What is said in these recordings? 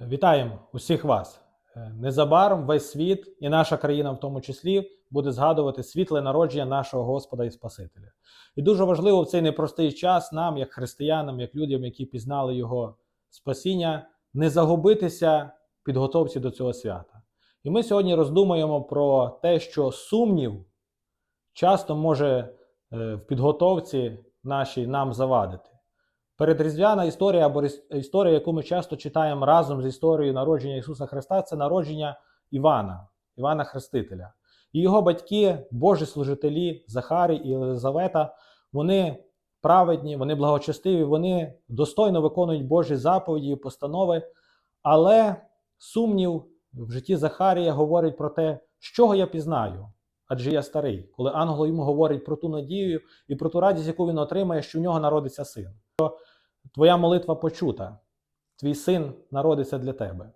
Вітаємо усіх вас. Е, Незабаром весь світ і наша країна в тому числі буде згадувати світле народження нашого Господа і Спасителя. І дуже важливо в цей непростий час нам, як християнам, як людям, які пізнали Його спасіння, не загубитися в підготовці до цього свята. І ми сьогодні роздумуємо про те, що сумнів часто може е, в підготовці нашій нам завадити. Передріздвяна історія або історія, яку ми часто читаємо разом з історією народження Ісуса Христа, це народження Івана, Івана Хрестителя. І його батьки, Божі служителі, Захарій і Єлизавета, вони праведні, вони благочестиві, вони достойно виконують Божі заповіді і постанови, але сумнів в житті Захарія говорить про те, з чого я пізнаю, адже я старий, коли ангел йому говорить про ту надію і про ту радість, яку він отримає, що в нього народиться син. Твоя молитва почута, твій син народиться для тебе.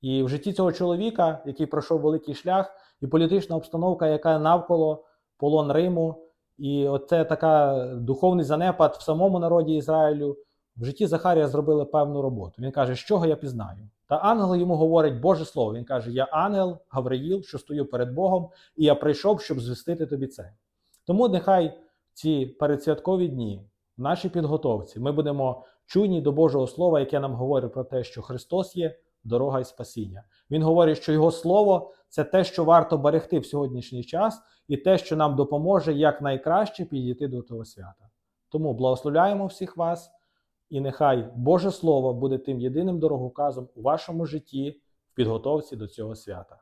І в житті цього чоловіка, який пройшов великий шлях, і політична обстановка, яка навколо полон Риму, і оце така духовний занепад в самому народі Ізраїлю, в житті Захарія зробили певну роботу. Він каже, з чого я пізнаю? Та ангел йому говорить Боже Слово. Він каже: Я ангел Гавриїл, що стою перед Богом, і я прийшов, щоб звістити тобі це. Тому нехай ці передсвяткові дні в нашій підготовці ми будемо чуйні до Божого Слова, яке нам говорить про те, що Христос є дорога і спасіння. Він говорить, що Його Слово це те, що варто берегти в сьогоднішній час, і те, що нам допоможе якнайкраще підійти до того свята. Тому благословляємо всіх вас, і нехай Боже Слово буде тим єдиним дороговказом у вашому житті в підготовці до цього свята.